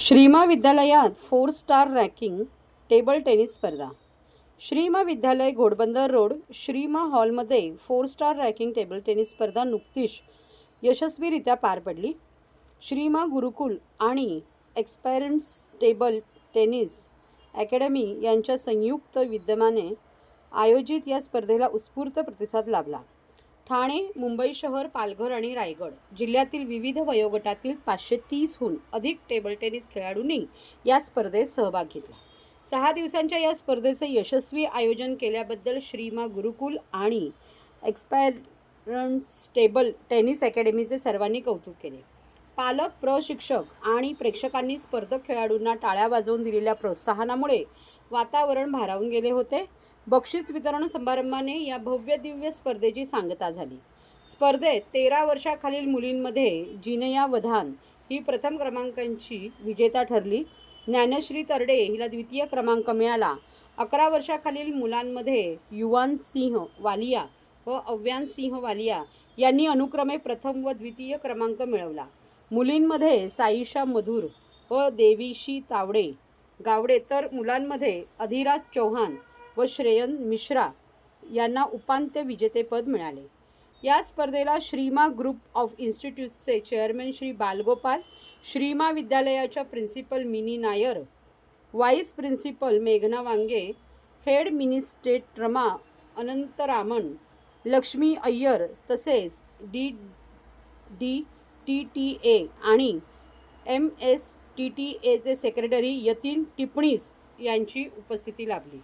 श्रीमा विद्यालयात four star ranking table tennis स्पर्धा. श्रीमा विद्यालय घोडबंदर रोड श्रीमा हॉलमध्ये four star ranking table tennis स्पर्धा नुकतीच यशस्वीरित्या पार पडली. श्रीमा गुरुकुल आणि एक्सपायरन्स टेबल टेनिस अकॅडमी यांच्या संयुक्त विद्यमाने आयोजित या स्पर्धेला उत्स्फूर्त प्रतिसाद लाभला. ठाणे मुंबई शहर पालघर आणि रायगड. जिल्ह्यातील विविध वयोगटातील पाचशे तीसहून अधिक टेबल टेनिस खेळाडूंनी या स्पर्धेत सहभाग घेतला. सहा दिवसांच्या या स्पर्धेचे यशस्वी आयोजन केल्याबद्दल श्रीमा गुरुकुल आणि एक्सपायरन्स टेबल टेनिस अकॅडमीचे सर्वांनी कौतुक केले. पालक प्रशिक्षक आणि प्रेक्षकांनी स्पर्धक खेळाडूंना टाळ्या वाजवून दिलेल्या प्रोत्साहनामुळे वातावरण भारावून गेले होते. बक्षीस वितरण समारंभाने या भव्य दिव्य स्पर्धेची सांगता झाली. स्पर्धेत तेरा वर्षाखालील मुलींमध्ये जिनया वधान ही प्रथम क्रमांकांची विजेता ठरली. ज्ञानश्री तरडे हिला द्वितीय क्रमांक मिळाला. अकरा वर्षाखालील मुलांमध्ये युवान सिंह वालिया व अव्यान सिंह वालिया यांनी अनुक्रमे प्रथम व द्वितीय क्रमांक मिळवला. मुलींमध्ये साईशा मधुर व देवीशी तावडे गावडे तर मुलांमध्ये अधिराज चौहान व श्रेयन मिश्रा यांना उपांत्य विजेतेपद मिळाले. या स्पर्धेला श्रीमा ग्रुप ऑफ इन्स्टिट्यूटचे चेअरमॅन श्री बालगोपाल श्रीमा विद्यालयाच्या principal Mini Nair vice principal मेघना वांगे हेड मिनिस्टेट रमा अनंतरामन लक्ष्मी अय्यर तसेच D D T T A आणि एम एस टी टी एचे सेक्रेटरी यतीन टिपणीस यांची उपस्थिती लाभली.